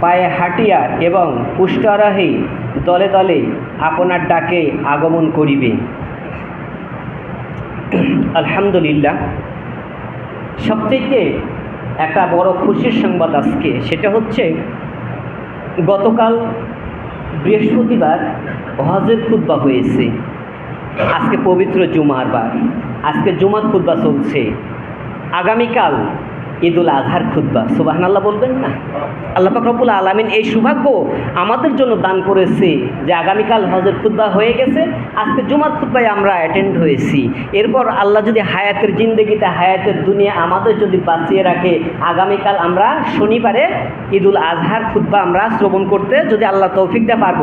পায়ে হাঁটিয়া এবং পুষ্টারাহে দলে দলে আপনার ডাকে আগমন করিবে। আলহামদুলিল্লাহ। সবথেকে একটা বড় খুশির সংবাদ আজকে, সেটা হচ্ছে গতকাল বৃহস্পতিবার হজের খুদ্া হয়েছে। আজকে পবিত্র জুমার বার। আজকে জুমার খুদ্া চলছে। আগামীকাল ঈদুল আজহার খুদ্া সুবাহান আল্লাহ বলবেন না? আল্লাহ ফাকরবুল আলমিন এই সৌভাগ্য আমাদের জন্য দান করেছে যে আগামীকাল হজের খুদ্া হয়ে গেছে, আজকে জুমার খুদ্ায় আমরা অ্যাটেন্ড হয়েছি। এরপর আল্লাহ যদি হায়াতের জিন্দগিতে, হায়াতের দুনিয়া আমাদের যদি বাঁচিয়ে রাখে, আগামীকাল আমরা শনিবারে ঈদুল আজহার খুদ্া আমরা শ্রবণ করতে যদি আল্লাহ তৌফিকটা পারব।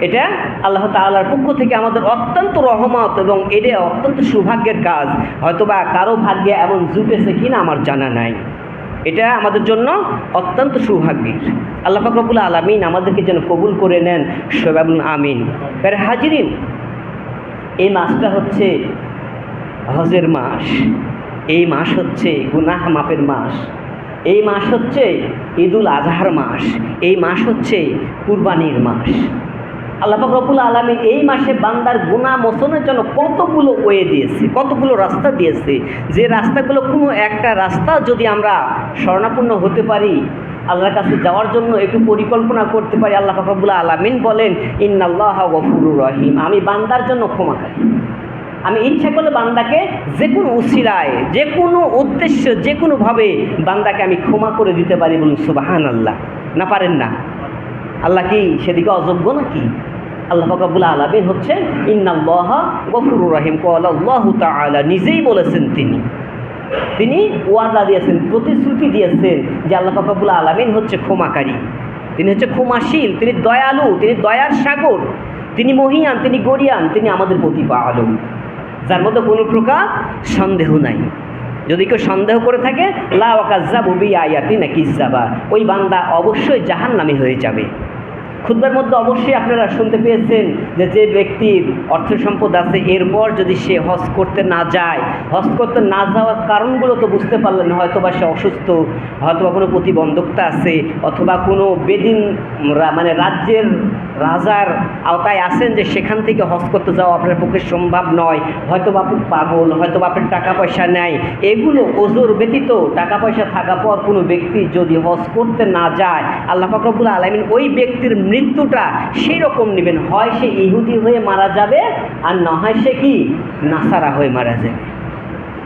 এটা আল্লাহ তাল্লার পক্ষ থেকে আমাদের অত্যন্ত রহমত এবং এটা অত্যন্ত সৌভাগ্যের কাজ। হয়তোবা কারও ভাগ্যে এমন জুটেছে কিনা আমার জানা নাই। এটা আমাদের জন্য অত্যন্ত সৌভাগ্যের। আল্লাহ ফাকরবুল আলমিন আমাদেরকে যেন কবুল করে নেন। সোবাবুল আমিন। এর হাজিরিন, এই মাসটা হচ্ছে হজের মাস। এই মাস হচ্ছে গুনাহ মাপের মাস। এই মাস হচ্ছে ঈদুল আজহার মাস। এই মাস হচ্ছে কুরবানির মাস। আল্লাহ রবুল আলমী এই মাসে বান্দার গুণা মোচনের জন্য কতগুলো ওয়ে দিয়েছে, কতগুলো রাস্তা দিয়েছে, যে রাস্তাগুলো কোনো একটা রাস্তা যদি আমরা স্বর্ণাপূর্ণ হতে পারি, আল্লাহর কাছে যাওয়ার জন্য একটু পরিকল্পনা করতে পারি, আল্লাহ ফাকরবুল্লা আলমিন বলেন, ইন্নাল্লাহ গফুরুর রহিম। আমি বান্দার জন্য ক্ষমাকারী আমি ইচ্ছা করলে বান্দাকে যে কোনো উসিরায় যে কোনো উদ্দেশ্য, যে কোনোভাবে বান্দাকে আমি ক্ষমা করে দিতে পারি বলুন সুবাহান আল্লাহ না পারেন না? আল্লাহ কি সেদিকে অযোগ্য নাকি? আল্লাহ ফাকাবুল আলমিন হচ্ছে ইন্নাল্লাহ গফুর রহিম। কল্লাহ তালা নিজেই বলেছেন তিনি। তিনি ওয়াদা দিয়েছেন, প্রতিশ্রুতি দিয়েছেন যে আল্লাহ ফাকাবুল আলমিন হচ্ছে ক্ষমাকারী। তিনি হচ্ছে ক্ষমাশীল, তিনি দয়ালু, তিনি দয়ার সাগর। তিনি মহিয়ান, তিনি গরিয়ান তিনি আমাদের প্রতি আলম। যার মধ্যে কোনো প্রকার সন্দেহ নাই। যদি কেউ সন্দেহ করে থাকে লাওয়াকাজ্জা ববি আয়াতি না কিজাবা ওই বান্দা অবশ্যই জাহান নামে হয়ে যাবে। খুদ্বার মধ্যে অবশ্যই আপনারা শুনতে পেয়েছেন যে যে ব্যক্তির অর্থ সম্পদ আছে, এরপর যদি সে হজ করতে না যায়, হজ করতে না যাওয়ার কারণগুলো তো বুঝতে পারলেন হয়তোবা সে অসুস্থ, হয়তোবা কোনো প্রতিবন্ধকতা আছে, অথবা কোনো বেদিন মানে রাজ্যের রাজার আওতায় আছেন যে সেখান থেকে হজ করতে যাওয়া আপনার পক্ষে সম্ভব নয়। হয়তো বা পাগল, হয়তো বা আপনার টাকা পয়সা নেয় এগুলো ওজোর ব্যতীত টাকা পয়সা থাকা পর কোনো ব্যক্তি যদি হজ করতে না যায়, আল্লাহ ফাকরবুল আলমিন ওই ব্যক্তির মৃত্যুটা সেই রকম নেবেন। হয় সে ইহুদি হয়ে মারা যাবে, আর না হয় সে কি? নাসারা হয়ে মারা যাবে।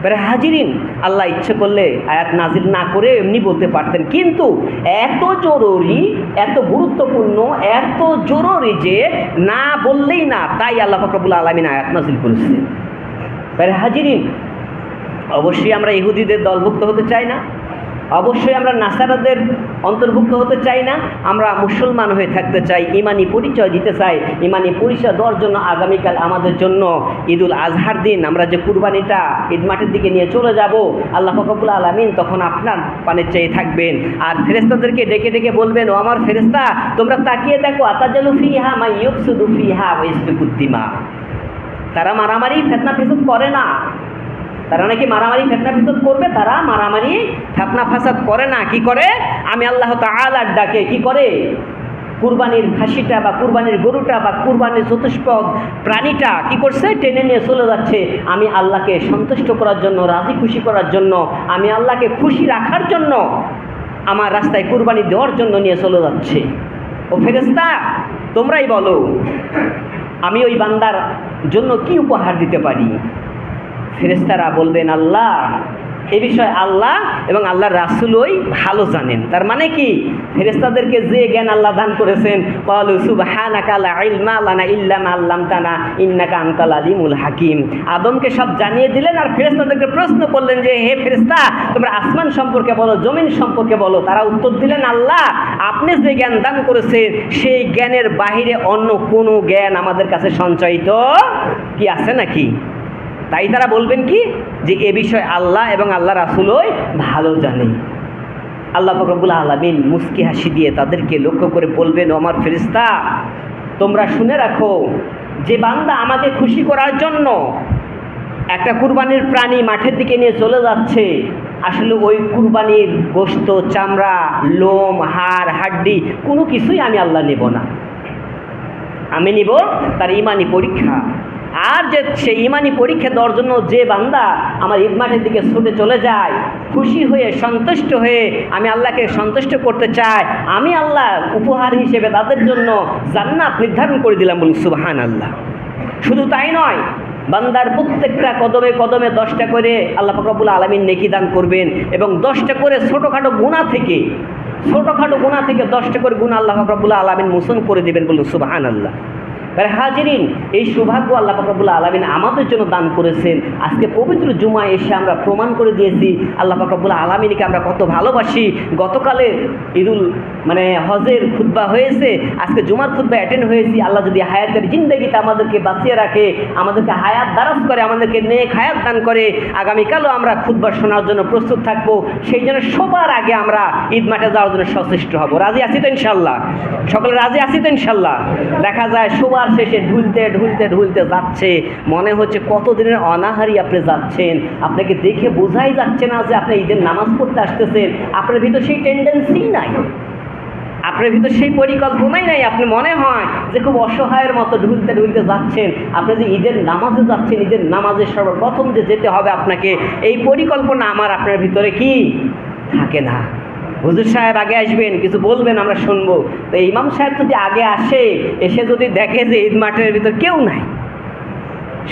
এবারে হাজিরিন। আল্লাহ ইচ্ছে করলে আয়াত নাজির না করে এমনি বলতে পারতেন। কিন্তু এত জরুরি, এত গুরুত্বপূর্ণ, এত জরুরি যে না বললেই না, তাই আল্লাহ ফকরবুল আলমিন আয়াত নাজিল করেছে বের হাজিরিন। অবশ্যই আমরা ইহুদিদের দলভুক্ত হতে চাই না। অবশ্যই আমরা নাসারাদের অন্তর্ভুক্ত হতে চাই না, আমরা মুসলমান হয়ে থাকতে চাই, ইমানি পরিচয় দিতে চাই, ইমানি পরিচয় দেওয়ার জন্য আগামীকাল আমাদের জন্য ঈদুল আজহার দিন, আমরা যে কুরবানিটা ঈদ মাঠের দিকে নিয়ে চলে যাব, আল্লাহ ফকবুল আলমিন তখন আপনার পানের চেয়ে থাকবেন। আর ফেরেস্তাদেরকে ডেকে ডেকে বলবেন, ও আমার ফেরেস্তা তোমরা তাকিয়ে দেখো, আতাজালু ফিহা মা ইয়কসুদু ফিহা ওয়াইসবিকুদ্দিমা তারা মারামারি, ফেতনা ফেসুদ করে না। তারা নাকি মারামারি ফেতনা ফেসদ করবে, তারা মারামারি ফেতনা ফাসাদ করে না। কি করে? আমি আল্লাহ তালার ডাকে কি করে? কুরবানির খাসিটা বা কুরবানির গরুটা বা কুরবানির চতুষ্পদ প্রাণীটা কি করছে? টেনে নিয়ে চলে যাচ্ছে। আমি আল্লাহকে সন্তুষ্ট করার জন্য, রাজি খুশি করার জন্য, আমি আল্লাহকে খুশি রাখার জন্য আমার রাস্তায় কুরবানি দেওয়ার জন্য নিয়ে চলে যাচ্ছে। ও ফেরেস্তা তোমরাই বলো, আমি ওই বান্দার জন্য কি উপহার দিতে পারি? ফেরেস্তারা বলবেন, আল্লাহ, এ বিষয়ে আল্লাহ এবং আল্লাহ রাসুলই ভালো জানেন। তার মানে কি? ফেরেস্তাদেরকে যে জ্ঞান আল্লাহ দান করেছেন কালু সুবহানাকা লা ইলমা লানা ইল্লা মা আল্লামতানা ইন্নাকা আনতাল আলিমুল হাকিম। আদমকে সব জানিয়ে দিলেন আর ফেরেস্তাদেরকে প্রশ্ন করলেন যে, হে ফেরেস্তা তোমরা আসমান সম্পর্কে বলো, জমিন সম্পর্কে বলো? তারা উত্তর দিলেন, আল্লাহ, আপনি যে জ্ঞান দান করেছেন, সেই জ্ঞানের বাহিরে অন্য কোনো জ্ঞান আমাদের কাছে সঞ্চয়িত কি আছে নাকি? তাই তারা বলবেন কি? যে এ বিষয়ে আল্লাহ এবং আল্লাহ রাসুলই ভালো জানে। আল্লাহ ফকরবুল আলমিন মুস্কি হাসি দিয়ে তাদেরকে লক্ষ্য করে বলবেন আমার ফেরিস্তা তোমরা শুনে রাখো যে বান্দা আমাকে খুশি করার জন্য একটা কুরবানির প্রাণী মাঠের দিকে নিয়ে চলে যাচ্ছে। আসলে ওই কুরবানির গোস্ত চামড়া, লোম, হাড়, হাড্ডি কোনো কিছুই আমি আল্লাহ নেব না। আমি নিব তার ইমানি পরীক্ষা। আর যে সেই ইমানি পরীক্ষা দেওয়ার জন্য যে বান্দা আমার ঈদ মাঠের দিকে ছুটে চলে যায়, খুশি হয়ে, সন্তুষ্ট হয়ে আমি আল্লাহকে সন্তুষ্ট করতে চাই, আমি আল্লাহ উপহার হিসেবে তাদের জন্য জান্নাত নির্ধারণ করে দিলাম বলুন সুবাহান আল্লাহ শুধু তাই নয়, বান্দার প্রত্যেকটা কদমে কদমে দশটা করে আল্লাহ ফকরবুল আলমিন নেকি দান করবেন এবং দশটা করে ছোটোখাটো গুণা থেকে, ছোটোখাটো গুণা থেকে দশটা করে গুণা আল্লাহ ফকরবুল আলমিন মোচন করে দেবেন বলুন সুবাহান আল্লাহ হাজিরিন, এই সৌভাগ্য আল্লাহ ফাকরাবুল্লাহ আলমিন আমাদের জন্য দান করেছেন। আজকে পবিত্র জুমা এসে আমরা প্রমাণ করে দিয়েছি, আল্লাহ ফাকরাবুল্লাহ আলমিনকে আমরা কত ভালোবাসি। গতকালে ঈদুল মানে হজের খুদ্া হয়েছে, আজকে জুমার খুদ্া অ্যাটেন্ড হয়েছি। আল্লাহ যদি হায়াতের জিন্দগিতে আমাদেরকে বাঁচিয়ে রাখে, আমাদেরকে হায়াত দারাজ করে, আমাদেরকে নেক হায়াত দান করে, আগামীকালও আমরা খুদ্া শোনার জন্য প্রস্তুত থাকব। সেই জন্য সবার আগে আমরা ঈদ মাঠে যাওয়ার জন্য সচেষ্ট হব। রাজি আছি তো ইনশাল্লাহ সকলে রাজি আছি তো ইনশাল্লাহ দেখা যায় সবার শেষে ঢুলতে ঢুলতে ঢুলতে যাচ্ছে। মনে হচ্ছে কতদিনের অনাহারি আপনি যাচ্ছেন। আপনাকে দেখে বোঝাই যাচ্ছে না যে আপনি ঈদের নামাজ পড়তে আসতেছেন। আপনার ভিতর সেই টেন্ডেন্সি নাই। আপনার ভিতর সেই পরিকল্পনাই নাই। আপনি মনে হয় যে খুব অসহায়ের মতো ঢুলতে ঢুলতে যাচ্ছেন। আপনি যে ঈদের নামাজে যাচ্ছেন, ঈদের নামাজে সর্বপ্রথম যে যেতে হবে আপনাকে, এই পরিকল্পনা আমার আপনার ভিতরে কি? থাকে না। হুজুর সাহেব আগে আসবেন, কিছু বলবেন, আমরা শুনব। তো ইমাম সাহেব যদি আগে আসে, এসে যদি দেখে যে ঈদ মাঠের ভিতর কেউ নাই,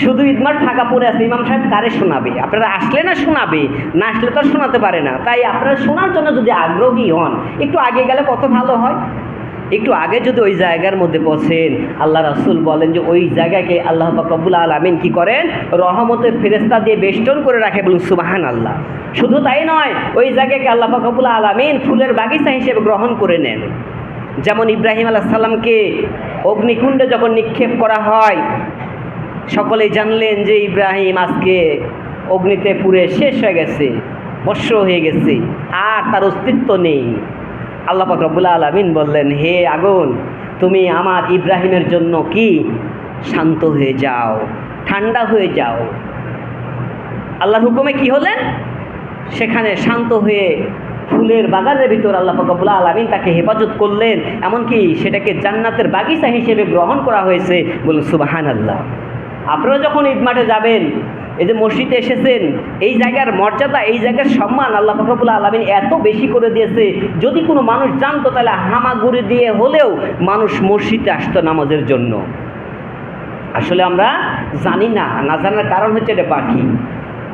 শুধু ঈদমাঠ ফাঁকা পড়ে আছে, ইমাম সাহেব কারে শোনাবে? আপনারা আসলে না শোনাবে? না আসলে তো শোনাতে পারে না। তাই আপনারা শোনার জন্য যদি আগ্রহী হন, একটু আগে গেলে কত ভালো হয়? একটু আগে যদি ওই জায়গার মধ্যে পৌঁছেন আল্লাহ রাসুল বলেন যে ওই জায়গাকে আল্লাহ কবুল আলমিন কি করেন? রহমতের ফেরেস্তা দিয়ে বেষ্টন করে রাখে বলুন সুবাহান আল্লাহ শুধু তাই নয়, ওই জায়গাকে আল্লাহ কবুল আলমিন ফুলের বাগিচা হিসেবে গ্রহণ করে নেন। যেমন ইব্রাহিম আলাহ সাল্লামকে অগ্নিকুণ্ডে যখন নিক্ষেপ করা হয়, সকলেই জানলেন যে ইব্রাহিম আজকে অগ্নিতে পুড়ে শেষ হয়ে গেছে বর্ষ হয়ে গেছে, আর তার অস্তিত্ব নেই। আল্লাহ পাক রব্বুল আলমিন বললেন, হে আগুন, তুমি আমার ইব্রাহিমের জন্য কি শান্ত হয়ে যাও, ঠান্ডা হয়ে যাও? আল্লাহর হুকুমে কি হলেন? সেখানে শান্ত হয়ে ফুলের বাগানের ভিতর আল্লাহ ফকবুল্লা আলমিন তাকে হেফাজত করলেন। এমনকি সেটাকে জান্নাতের বাগিচা হিসেবে গ্রহণ করা হয়েছে। বলুন সুবাহান আল্লাহ আপনারা যখন ঈদ মাঠে যাবেন, এই যে মসজিদে এসেছেন, এই জায়গার মর্যাদা, এই জায়গার সম্মান আল্লাহ ফকরবুল্লা আলমিন এত বেশি করে দিয়েছে। যদি কোনো মানুষ জানতো তাহলে হামাগুড়ি দিয়ে হলেও মানুষ মসজিদে আসতো নামাজের জন্য। আসলে আমরা জানি না না জানার কারণ হচ্ছে এটা পাখি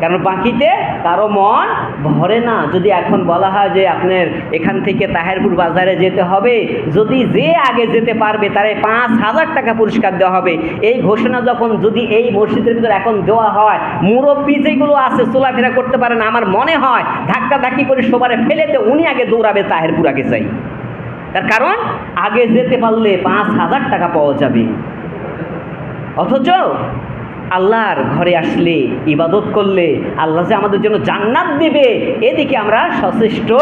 কারণ বাকিতে কারও মন ভরে না। যদি এখন বলা হয় যে আপনার এখান থেকে তাহেরপুর বাজারে যেতে হবে, যদি যে আগে যেতে পারবে, তারে পাঁচ হাজার টাকা পুরস্কার দেওয়া হবে। এই ঘোষণা যখন যদি এই মসজিদের ভিতরে এখন দেওয়া হয়, মুরব্বী যেগুলো আছে, চলাফেরা করতে পারে না, আমার মনে হয় ধাক্কা ধাক্কি করে সবারে ফেলেতে উনি আগে দৌড়াবে তাহেরপুর আগে চাই তার কারণ, আগে যেতে পারলে পাঁচ হাজার টাকা পাওয়া যাবে। অথচ আল্লাহর ঘরে আসলে ইবাদত করলে আল্লাহ যে আমাদের জন্য জান্নাত দেবে, এদিকে আমরা সচেষ্ট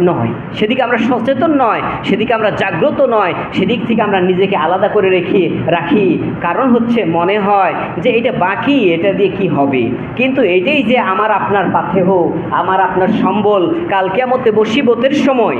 নয়। সেদিকে আমরা সচেতন নয়, সেদিকে আমরা জাগ্রত নয়, সেদিক থেকে আমরা নিজেকে আলাদা করে রেখে রাখি। কারণ হচ্ছে মনে হয় যে এটা বাকি, এটা দিয়ে কি হবে? কিন্তু এটাই যে আমার আপনার পাথেহ, আমার আপনার সম্বল, কাল কেমতে বসিবতের সময়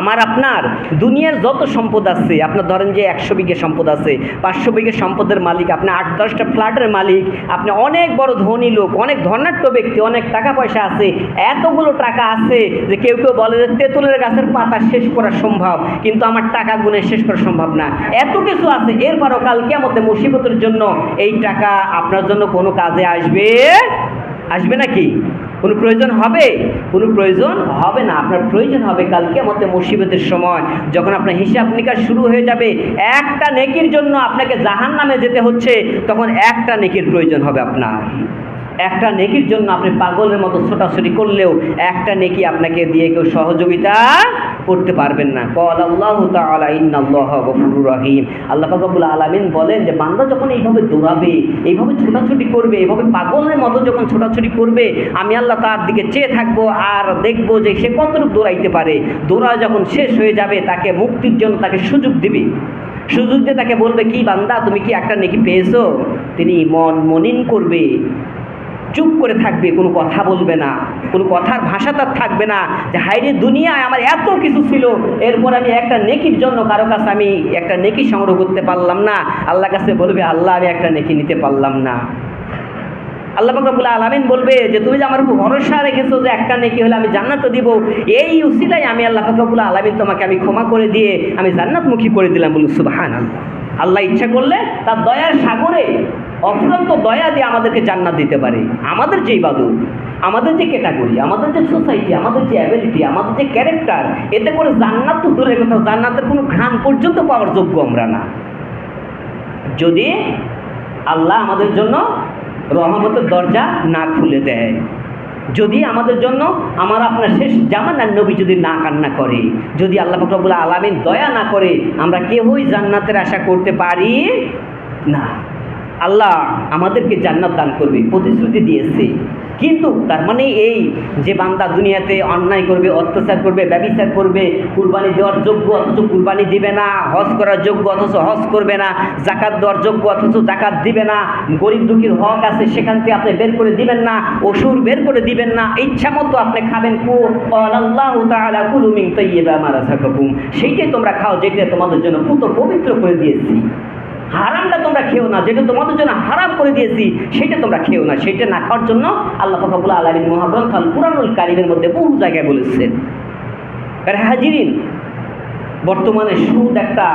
আমার আপনার দুনিয়ার যত সম্পদ আছে, আপনার ধরেন যে একশো বিঘে সম্পদ আছে, পাঁচশো বিঘে সম্পদের মালিক, আপনি আট, দশটা ফ্ল্যাটের মালিক, আপনি অনেক বড় ধনী লোক, অনেক ধনাঢ্য ব্যক্তি, অনেক টাকা পয়সা আছে, এতগুলো টাকা আছে যে কেউ কেউ বলে যে তেঁতুলের গাছের পাতা শেষ করা সম্ভব, কিন্তু আমার টাকা গুনে শেষ করা সম্ভব না। এত কিছু আছে, এরপরও কাল কেমতে মুসিবতের জন্য এই টাকা আপনার জন্য কোনো কাজে আসবে আসবে নাকি? কোনো প্রয়োজন হবে? কোনো প্রয়োজন হবে না। আপনার প্রয়োজন হবে কালকে আমাদের মুসিবতের সময়, যখন আপনার হিসাব নিকাশ শুরু হয়ে যাবে। একটা নেকির জন্য আপনাকে জাহান নামে যেতে হচ্ছে, তখন একটা নেকির প্রয়োজন হবে আপনার। একটা নেকির জন্য আপনি পাগলের মতো ছোটাছুটি করলেও একটা নেকি আপনাকে দিয়ে কেউ সহযোগিতা করতে পারবেন না। কল আল্লাহ গফুরুর রহিম। আল্লাহ পাক রব্বুল আলামিন বলেন যে, বান্দা যখন এইভাবে দৌড়াবে, এইভাবে ছোটাছুটি করবে, এইভাবে পাগলের মতো যখন ছোটাছুটি করবে, আমি আল্লাহ তার দিকে চেয়ে থাকব আর দেখব যে সে কতটুকু দৌড়াইতে পারে। দৌড়া যখন শেষ হয়ে যাবে, তাকে মুক্তির জন্য তাকে সুযোগ দিবে। সুযোগ দিয়ে তাকে বলবে, কি বান্দা, তুমি কি একটা নেকি পেয়েছ? তিনি মন মনিন করবে। চুপ করে থাকবে, কোনো কথা বলবে না। কোনো কথার ভাষা তার থাকবে না যে হাইরে দুনিয়ায় আমার এত কিছু ছিল, এরপর আমি একটা নেকির জন্য কারও কাছে আমি একটা নেকি সংগ্রহ করতে পারলাম না। আল্লাহ কাছে বলবে, আল্লাহ, আমি একটা নেকি নিতে পারলাম না। আল্লাহ পাকবুল আলামিন বলবে যে, তুমি যে আমার ভরসা রেখেছো যে, একটা নেকি হলে আমি জান্নাত দিব, এই উসিলাই আমি আল্লাহ পাকবুল আলামিন তোমাকে আমি ক্ষমা করে দিয়ে আমি জান্নাতমুখী করে দিলাম বলুন সুবাহান আল্লাহ আল্লাহ ইচ্ছা করলে তার দয়ার সাগরে অফুরন্ত দয়া দিয়ে আমাদেরকে জান্নাত দিতে পারে। আমাদের যেই বাদু আমাদের যে ক্যাটাগরি, আমাদের যে সোসাইটি, আমাদের যে অ্যাবিলিটি, আমাদের যে ক্যারেক্টার, এতে করে জান্নাত তো দূরের কথা, জান্নাতের কোনো ঘ্রাণ পর্যন্ত পাওয়ার যোগ্য আমরা না। যদি আল্লাহ আমাদের জন্য রহমতের দরজা না খুলে দেয়। যদি আমাদের জন্য আমার আপনার শেষ জামানার নবী যদি না কান্না করে, যদি আল্লাহ ফকরবুল্লা আলামিন দয়া না করে, আমরা কেউই জান্নাতের আশা করতে পারি না। আল্লাহ আমাদেরকে জান্নাত দান করবে, প্রতিশ্রুতি দিয়েছে। কিন্তু তার মানে এই যে বান্দা দুনিয়াতে অন্যায় করবে, অত্যাচার করবে, ব্যবিচার করবে, কুরবানি দেওয়ার যোগ্য অথচ কুরবানি দিবে না, হজ করার যোগ্য অথচ হজ করবে না জাকাত দেওয়ার যোগ্য অথচ জাকাত দিবে না, গরিব দুঃখীর হক আছে সেখান থেকে আপনি বের করে দিবেন না, অসুর বের করে দিবেন না, ইচ্ছা মতো আপনি খাবেন সেইটাই তোমরা খাও যেটা তোমাদের জন্য পুত পবিত্র করে দিয়েছি। হারামটা তোমরা খেও না, যেটা তোমাদের জন্য হারাম করে দিয়েছি, সেটা তোমরা খেও না। সেটা না খাওয়ার জন্য আল্লাহ ফকাবুল আলমী মহাগ্রন্থ আল কুরানুল কারিমের মধ্যে বহু জায়গায় বলেছেন। হাজিরিন, বর্তমানে সুদ একটা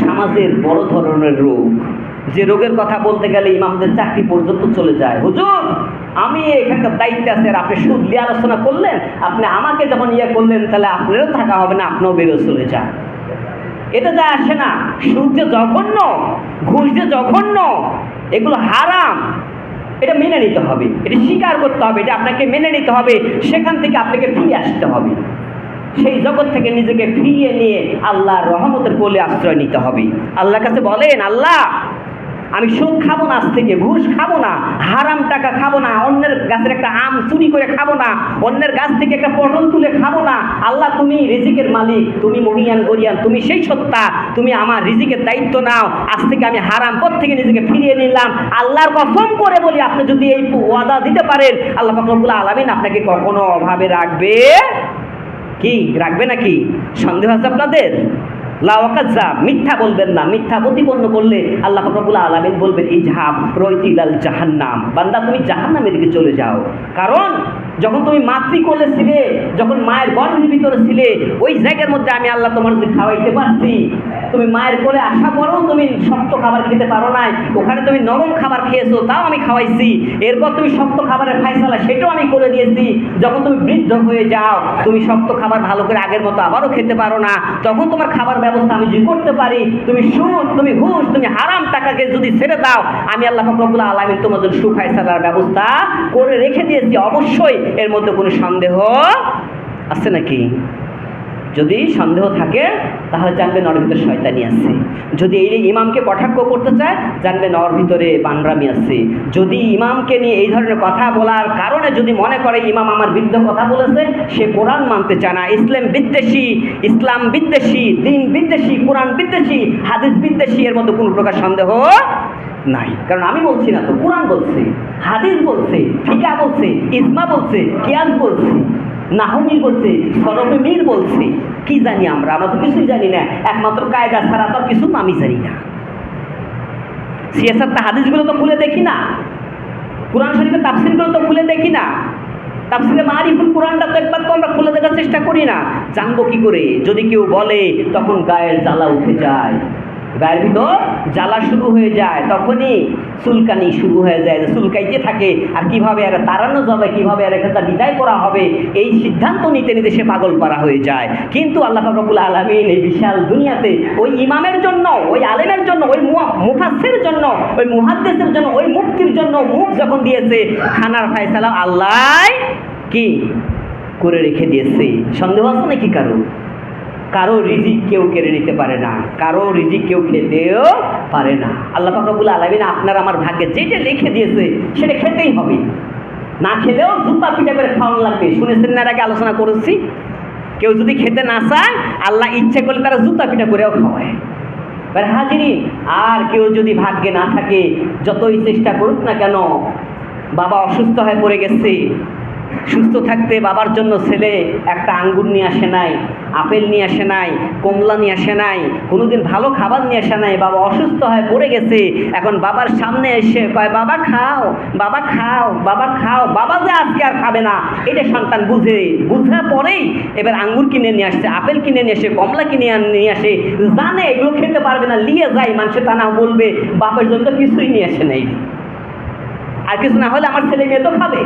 সমাজের বড় ধরনের রোগ। যে রোগের কথা বলতে গেলে ইমামদের চাকরি পর্যন্ত চলে যায়। হুজুর, আমি এখানকার দায়িত্বে আছে, আর আপনি সুদ নিয়ে আলোচনা করলেন, আপনি আমাকে যখন ইয়ে করলেন, তাহলে আপনারও থাকা হবে না, আপনিও বেরো চলে যান। এটা যা আসে না সুদ যে জঘন্য, ঘুষ যে জঘন্য, এগুলো হারাম। এটা মেনে নিতে হবে, এটা স্বীকার করতে হবে, এটা আপনাকে মেনে নিতে হবে, সেখান থেকে আপনাকে ফিরে আসতে হবে। সেই জগৎ থেকে নিজেকে ফিরিয়ে নিয়ে আল্লাহর রহমতের কোলে আশ্রয় নিতে হবে। আল্লাহর কাছে বলেন, আল্লাহ আমি সুদ খাব না আজ থেকে, ঘুষ খাব না, হারাম টাকা খাব না, অন্যের গাছের একটা আম চুরি করে খাব না, অন্যের গাছ থেকে একটা পটল তুলে খাব না। আল্লাহ, তুমি রিজিকের মালিক, তুমি মহিয়ান, গরিয়ান, তুমি সেই সত্তা, তুমি আমার রিজিকের দায়িত্ব নাও। আজ থেকে আমি হারাম পথ থেকে নিজেকে ফিরিয়ে নিলাম। আল্লাহর কসম করে বলি, আপনি যদি এই ওয়াদা দিতে পারেন, আল্লাহ ফকরবুল্লাহ আলমিন আপনাকে কখনো অভাবে রাখবে কি? রাখবে নাকি? সন্দেহ আছে আপনাদের? লাওয়াকাজা মিথ্যা বলবেন না। মিথ্যা প্রতিপন্ন করলে আল্লাহ রবুল আলমিন বলবেন এই ঝাপ রইতিলাল জাহান্নাম। বান্দা, তুমি জাহান্নামের দিকে চলে যাও। কারণ যখন তুমি মাতৃকোলে ছিলে, যখন মায়ের গর্ভের ভিতরে ছিলে, ওই জায়গার মধ্যে আমি আল্লাহ তোমার যদি খাওয়াইতে পারছি। তুমি মায়ের কোলে আসা পরেও তুমি শক্ত খাবার খেতে পারো নাই। ওখানে তুমি নরম খাবার খেয়েছো, তাও আমি খাওয়াইছি। এরপর তুমি শক্ত খাবারের ফাইসালা সেটাও আমি করে দিয়েছি। যখন তুমি বৃদ্ধ হয়ে যাও, তুমি শক্ত খাবার ভালো করে আগের মতো আবারও খেতে পারো না। তখন তোমার খাবার ব্যবস্থা আমি যদি করতে পারি, তুমি সুদ, তুমি ঘুষ, তুমি হারাম টাকাকে যদি ছেড়ে দাও, আমি আল্লাহ ফকরবুল্লাহ আলমিন তোমাদের সুফাইসালার ব্যবস্থা করে রেখে দিয়েছি। অবশ্যই এর মধ্যে কোনো সন্দেহ আছে নাকি? যদি সন্দেহ থাকে, তাহলে জানবেন ওর ভিতরে শয়তানি আছে। যদি এই ইমামকে কটাক্ষ করতে চায়, জানবে নর ভিতরে বানরামি আছে। যদি ইমামকে নিয়ে এই ধরনের কথা বলার কারণে যদি মনে করে ইমাম আমার বিরুদ্ধে কথা বলেছে, সে কোরআন মানতে চায় না। ইসলাম বিদ্বেষী ইসলাম বিদ্বেষী, দিন বিদ্বেষী, কোরআন বিদ্বেষী, হাদিস বিদ্বেষী, এর মধ্যে কোনো প্রকার সন্দেহ নাই। কারণ আমি বলছি না তো, কোরআন বলছে, হাদিস বলছে, ফিকা বলছে ইসমা বলছে, কিয়াস বলছে, নাহমির বলছে, সরফে মীর বলছে, কি জানি আমরা? আমরা তো কিছুই জানি না। একমাত্র কায়দা ছাড়া তো কিছু আমি জানি না। সিয়াসাত হাদিসগুলো তো খুলে দেখি না। কোরআন শরীফের তাফসিরগুলো তো খুলে দেখি না। তাফসিরে মারিফুল কোরআনটা তো একবার তো আমরা খুলে দেখার চেষ্টা করি না। জানব কি করে? যদি কেউ বলে, তখন গায়ের জ্বালা উঠে যায়। গায়ের ভিতর জ্বালা শুরু হয়ে যায়। তখনই চুলকানি শুরু হয়ে যায় চুলকাইতে থাকে। আর কীভাবে আর তাড়ানো যাবে, কীভাবে আর একটা বিদায় করা হবে, এই সিদ্ধান্ত নিতে নিতে সে পাগল করা হয়ে যায়। কিন্তু আল্লাহ রবুল আলমিন এই বিশাল দুনিয়াতে ওই ইমামের জন্য, ওই আলেমের জন্য, ওই মুফাসসির জন্য, ওই মুহাদ্দিসের জন্য, ওই মুক্তির জন্য মুখ যখন দিয়েছে, খানার ফায়সালা আল্লাহ কি করে রেখে দিয়েছে? সন্দেহ আছে নাকি কারও? কারও রিজিক কেউ কেড়ে নিতে পারে না, কারও রিজিক কেউ খেতেও পারে না। আল্লাহ ফাকরবুল আলমিন আপনার আমার ভাগ্যে যেটা লিখে দিয়েছে, সেটা খেতেই হবে। না খেলেও জুতা পিঠা করে খাওয়ানো লাগবে। শুনেছেন না আগে আলোচনা করেছি? কেউ যদি খেতে না চায়, আল্লাহ ইচ্ছে করলে তারা জুতা পিঠা করেও খাওয়ায়। এবার হাজিরি, আর কেউ যদি ভাগ্যে না থাকে, যতই চেষ্টা করুক না কেন, বাবা অসুস্থ হয়ে পড়ে গেছে। সুস্থ থাকতে বাবার জন্য ছেলে একটা আঙ্গুর নিয়ে আসে নাই। আপেল নিয়ে আসে নাই, কমলা নিয়ে আসে নাই, কোনোদিন ভালো খাবার নিয়ে আসে নাই, বাবা অসুস্থ হয়ে পড়ে গেছে। এখন বাবার সামনে এসে কয়, বাবা খাও বাবা খাও বাবা খাও, বাবা যে আজকে আর খাবে না। এটা সন্তান বুঝে বুঝে পরেই এবার আঙ্গুর কিনে নিয়ে আসছে আপেল কিনে নিয়ে আসে, কমলা কিনে নিয়ে আসে, জানে এগুলো খেতে পারবে না নিয়ে যায় মানুষে তা না বলবে, বাপের জন্য কিছুই নিয়ে আসে নাই। আর কিছু না হলে আমার ছেলে মেয়ে তো খাবে।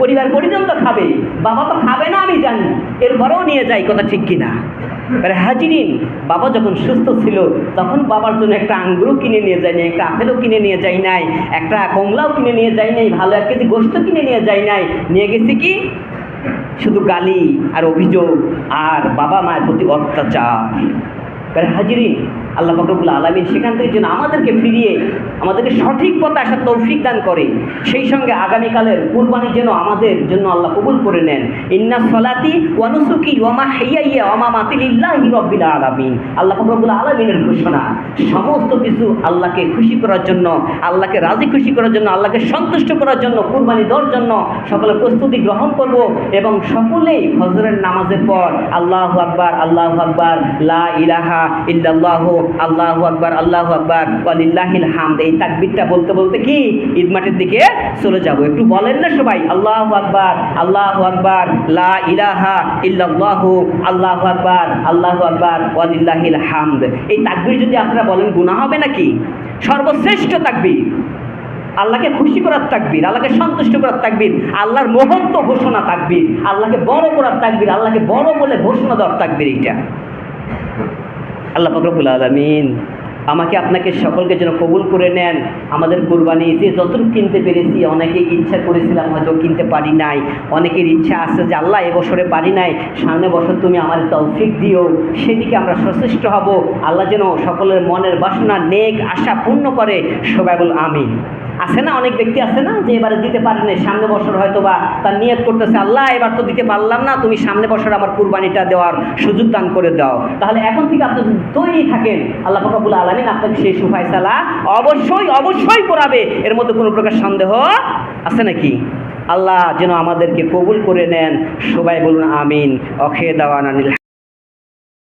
পরিবার পরিজন তো খাবে, বাবা তো খাবে না, আমি জানি। এরপরেও নিয়ে যাই কথা ঠিক কিনা। এবারে হাজিরিন, বাবা যখন সুস্থ ছিল, তখন বাবার জন্য একটা আঙ্গুরও কিনে নিয়ে যায় নাই, একটা আপেলও কিনে নিয়ে যাই নাই, একটা কমলাও কিনে নিয়ে যাই নাই, ভালো এক কেজি গোস্ত কিনে নিয়ে যাই নাই। নিয়ে গেছি কি? শুধু গালি আর অভিযোগ আর বাবা মায়ের প্রতি অত্যাচার। এবারে হাজিরিন আল্লাহ ফকরবুল আলমিন সেখান থেকে যেন আমাদেরকে ফিরিয়ে, আমাদেরকে সঠিক পথে আসার তৌফিক দান করে। সেই সঙ্গে আগামীকালের কুরবানি যেন আমাদের জন্য আল্লাহ কবুল করে নেন। ইন্না সলাতি ওয়ানুসুকি ওয়ামা হাইয়াইয়া ওয়ামা মাতিলিল্লাহি রব্বিল আলামিন। আল্লাহ ফকরবুল আলমিনের ঘোষণা, সমস্ত কিছু আল্লাহকে খুশি করার জন্য, আল্লাহকে রাজি খুশি করার জন্য, আল্লাহকে সন্তুষ্ট করার জন্য, কুরবানি দেওয়ার জন্য সকলে প্রস্তুতি গ্রহণ করব এবং সকলেই ফজরের নামাজের পর আল্লাহ আকবার আল্লাহ আকবার, লা ইলাহা ইল্লাল্লাহ আল্লাহু আকবার, আল্লাহ আকবার। ওয়ালিল্লাহিল হামদ। এই তাকবীরটা বলতে বলতে কি? ঈদ মাঠের দিকে চলে যাব। একটু বলেন না সবাই, আল্লাহু আকবার আল্লাহু আকবার, লা ইলাহা ইল্লাল্লাহ, আল্লাহু আকবার আল্লাহু আকবার, ওয়ালিল্লাহিল হামদ। এই তাকবীর যদি আপনারা বলেন, গুনাহ হবে নাকি? সর্বশ্রেষ্ঠ তাকবীর। আল্লাহকে খুশি করার তাকবীর, আল্লাহকে সন্তুষ্ট করার তাকবীর, আল্লাহর মহত্ব ঘোষণা তাকবীর, আল্লাহকে বড় করার তাকবীর, আল্লাহকে বড় বলে ঘোষণা দেওয়ার তাকবীর এইটা। আল্লাহ ফকরবুল আলমিন আমাকে আপনাকে সকলকে যেন কবুল করে নেন। আমাদের কুরবানি যে যতটুকু কিনতে পেরেছি, অনেকে ইচ্ছা করেছিলাম হয়তো কিনতে পারি নাই। অনেকের ইচ্ছা আছে যে আল্লাহ এবছরে পারি নাই। সামনে বছর তুমি আমার তৌফিক দিও। সেদিকে আমরা সচেষ্ট হব। আল্লাহ যেন সকলের মনের বাসনা, নেক আশা পূর্ণ করে। সবাই বল আমিন। আছে না? অনেক ব্যক্তি আছে না যে এবারে দিতে পারেনি সামনে বছর হয়তো বা তার নিয়ত করতেছে, আল্লাহ, এবার তো দিতে পারলাম না, তুমি সামনে বছর আমার কুরবানিটা দেওয়ার সুযোগ দান করে দাও। তাহলে এখন থেকে আপনি তৈরি থাকেন, আল্লাহ ফকাবুল আলমিন আপনাকে সেই সুফাইসালা অবশ্যই অবশ্যই করাবে। এর মধ্যে কোনো প্রকার সন্দেহ আছে নাকি? আল্লাহ যেন আমাদেরকে কবুল করে নেন। সবাই বলুন, আমিন। অখে দাওয়ান